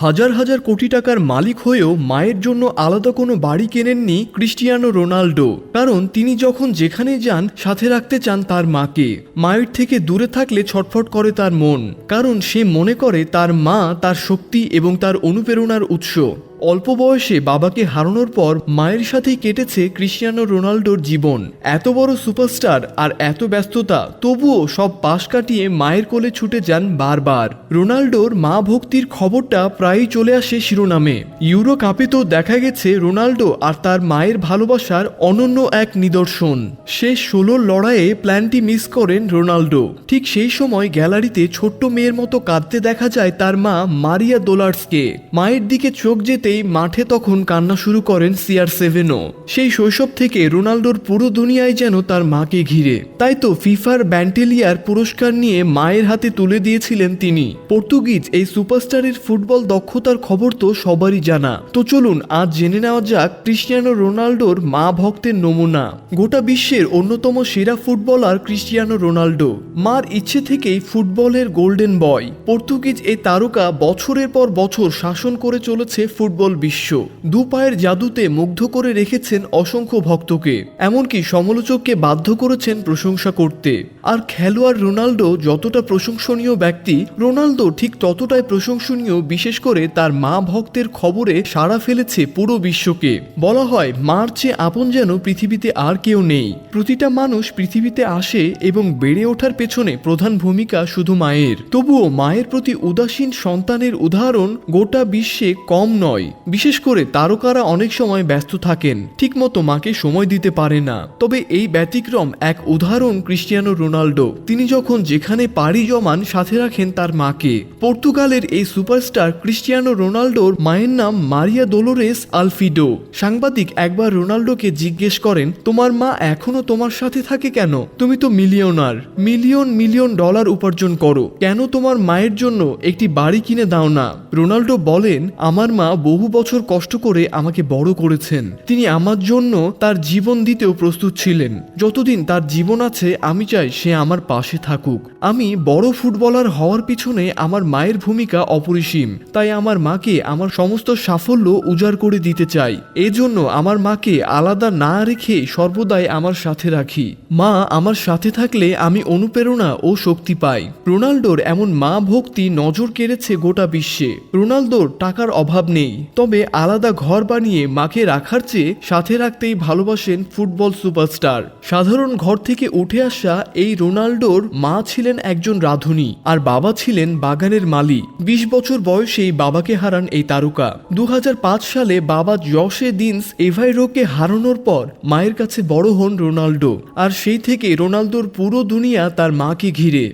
হাজার হাজার কোটি টাকার মালিক হয়েও মায়ের জন্য আলাদা কোনো বাড়ি কেনেননি ক্রিস্টিয়ানো রোনাল্ডো। কারণ তিনি যখন যেখানে যান, সাথে রাখতে চান তার মাকে। মায়ের থেকে দূরে থাকলে ছটফট করে তার মন। কারণ সে মনে করে তার মা তার শক্তি এবং তার অনুপ্রেরণার উৎস। অল্প বয়সে বাবাকে হারানোর পর মায়ের সাথেই কেটেছে ক্রিস্টিয়ানো রোনাল্ডোর জীবন। এত বড় সুপারস্টার আর এত ব্যস্ততা, তবুও সব পাশ কাটিয়ে মায়ের কোলে ছুটে যান বারবার। রোনাল্ডোর মা ভক্তির খবরটা প্রায়ই চলে আসে শিরোনামে। ইউরো কাপে তো দেখা গেছে রোনাল্ডো আর তার মায়ের ভালোবাসার অনন্য এক নিদর্শন। শেষ ষোলোর লড়াইয়ে প্ল্যানটি মিস করেন রোনাল্ডো। ঠিক সেই সময় গ্যালারিতে ছোট্ট মেয়ের মতো কাঁদতে দেখা যায় তার মা মারিয়া দোলার্সকে। মায়ের দিকে চোখ যেতেই মাঠে তখন কান্না শুরু করেন সিআর সেভেনও। সেই শৈশব থেকে রোনাল্ডোর পুরো দুনিয়ায় যেন তার মাকে ঘিরে। তাই তো ফিফার ব্যান্টেলিয়ার পুরস্কার নিয়ে মায়ের হাতে তুলে দিয়েছিলেন তিনি। পর্তুগিজ এই সুপারস্টারের ফুটবল দক্ষতার খবর তো সবারই জানা। তো চলুন আজ জেনে নেওয়া যাক ক্রিস্টিয়ানো রোনাল্ডোর মা ভক্তের নমুনা। গোটা বিশ্বের অন্যতম সেরা ফুটবলার ক্রিস্টিয়ানো রোনাল্ডো মার ইচ্ছে থেকেই ফুটবলের গোল্ডেন বয়। পর্তুগিজ এই তারকা বছরের পর বছর শাসন করে চলেছে ফুটবল বিশ্ব। দু পায়ের জাদুতে মুগ্ধ করে রেখেছেন অসংখ্য ভক্তকে। এমনকি সমালোচককে বাধ্য করেছেন প্রশংসা করতে। আর খেলোয়াড় রোনাল্ডো যতটা প্রশংসনীয় ব্যক্তি রোনাল্ডো ঠিক ততটাই প্রশংসনীয় বিশেষ করে তার মা ভক্তের খবরে সাড়া ফেলেছে পুরো বিশ্বকে। বলা হয় মার চেয়ে আপন যেন পৃথিবীতে আর কেউ নেই। প্রতিটা মানুষ পৃথিবীতে আসে এবং বেড়ে ওঠার পেছনে প্রধান ভূমিকা শুধু মায়ের। তবুও মায়ের প্রতি উদাসীন সন্তানের উদাহরণ গোটা বিশ্বে কম নয়। বিশেষ করে তারকারা অনেক সময় ব্যস্ত থাকেন, ঠিকমতো মাকে সময় দিতে পারে না। তবে এই ব্যতিক্রম এক উদাহরণ ক্রিস্টিয়ানো রোনাল্ডো। তিনি যখন যেখানে পাড়ি জমান, সাথে রাখেন তার মাকে। পর্তুগালের এই সুপারস্টার ক্রিস্টিয়ানো রোনাল্ডোর মায়ের নাম মারিয়া দোলোরেস আলফিডো। সাংবাদিক একবার রোনাল্ডোকে জিজ্ঞেস করেন, তোমার মা এখনও তোমার সাথে থাকে কেন? তুমি তো মিলিয়নার। মিলিয়ন মিলিয়ন ডলার উপার্জন করো। কেন তোমার মায়ের জন্য একটি বাড়ি কিনে দাও না? রোনাল্ডো বলেন, আমার মা বহু বছর কষ্ট করে আমাকে বড় করেছেন। তিনি আমার জন্য তার জীবন দিতেও প্রস্তুত ছিলেন। যতদিন তার জীবন আছে, আমি চাই সে আমার পাশে থাকুক। আমি বড় ফুটবলার হওয়ার পিছনে আমার মায়ের ভূমিকা অপরিসীম। তাই আমার মাকে আমার সমস্ত সাফল্য উজাড় করে দিতে চাই। এজন্য আমার মাকে আলাদা না রেখে সর্বদাই আমার সাথে রাখি। মা আমার সাথে থাকলে আমি অনুপ্রেরণা ও শক্তি পাই। রোনাল্ডোর এমন মা ভক্তি নজর কেড়েছে গোটা বিশ্বে। রোনাল্ডোর টাকার অভাব নেই। তবে আলাদা ঘর বানিয়ে মাকে রাখার চেয়ে সাথে রাখতেই ভালোবাসেন ফুটবল সুপারস্টার। সাধারণ ঘর থেকে উঠে আসা এই রোনাল্ডোর মা ছিলেন একজন রাঁধুনি আর বাবা ছিলেন বাগানের মালি বিশ বছর বয়সেই বাবাকে হারান এই তারকা। দু হাজার পাঁচ সালে বাবা জশে দিনস এভাইরোকে হারানোর পর মায়ের কাছে বড় হন রোনাল্ডো। আর সেই থেকে রোনাল্ডোর পুরো দুনিয়া তার মাকে ঘিরে।